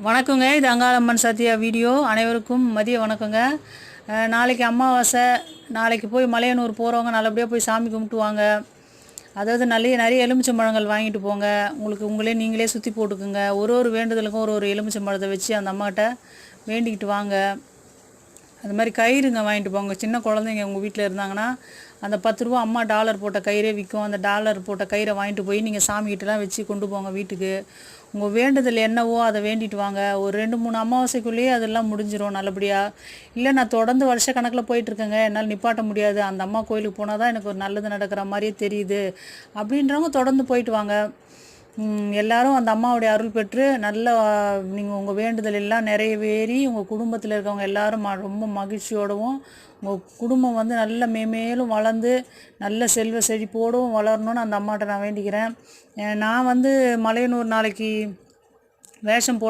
வணக்கங்க இது அங்காளம்மன் சத்யா வீடியோ. அனைவருக்கும் மதிய வணக்கங்க. நாளைக்கு அமாவாசை நாளைக்கு போய் மலையனூர் போகிறவங்க நல்லபடியாக போய் சாமி கும்பிட்டுவாங்க. அதாவது நிறைய நிறைய எலுமிச்சம்பழங்கள் வாங்கிட்டு போங்க. உங்களுக்கு உங்களே நீங்களே சுற்றி போட்டுக்குங்க. ஒரு ஒரு வேண்டுதலுக்கும் ஒரு ஒரு எலுமிச்சம்பழத்தை வச்சு அந்த அம்மாட்ட வேண்டிக்கிட்டு வாங்க. அது மாதிரி கயிறுங்க வாங்கிட்டு போங்க சின்ன குழந்தைங்க உங்கள் வீட்டில் இருந்தாங்கன்னா அந்த பத்து ரூபா அம்மா டாலர் போட்ட கயிறே விற்கும் அந்த டாலர் போட்ட கயிறை வாங்கிட்டு போய் நீங்கள் சாமிகிட்டலாம் வச்சு கொண்டு போங்க வீட்டுக்கு. உங்கள் வேண்டுதல் என்னவோ அதை வேண்டிட்டு வாங்க. ஒரு ரெண்டு மூணு அமாவாசைக்குள்ளேயே அதெல்லாம் முடிஞ்சிடும் நல்லபடியாக இல்லை நான் தொடர்ந்து வருஷ கணக்கில் போயிட்டுருக்கேங்க என்னால் நிப்பாட்ட முடியாது. அந்த அம்மா கோயிலுக்கு போனால் தான் எனக்கு ஒரு நல்லது நடக்கிற மாதிரியே தெரியுது. அப்படின்றவங்க தொடர்ந்து போயிட்டு வாங்க. எல்லாரும் அந்த அம்மாவுடைய அருள் பெற்று நல்ல நீங்கள் உங்கள் வேண்டுதல் எல்லாம் நிறைவேறி உங்கள் குடும்பத்தில் இருக்கவங்க எல்லாரும் ம- ரொம்ப மகிழ்ச்சியோடவும் உங்கள் குடும்பம் வந்து நல்ல மேமேலும் வளர்ந்து நல்ல செல்வ செழிப்போடும் வளரணும்னு அந்த அம்மாட்ட நான் வேண்டிக்கிறேன். நான் வந்து மலையனூர் நாளைக்கு வேஷம் போ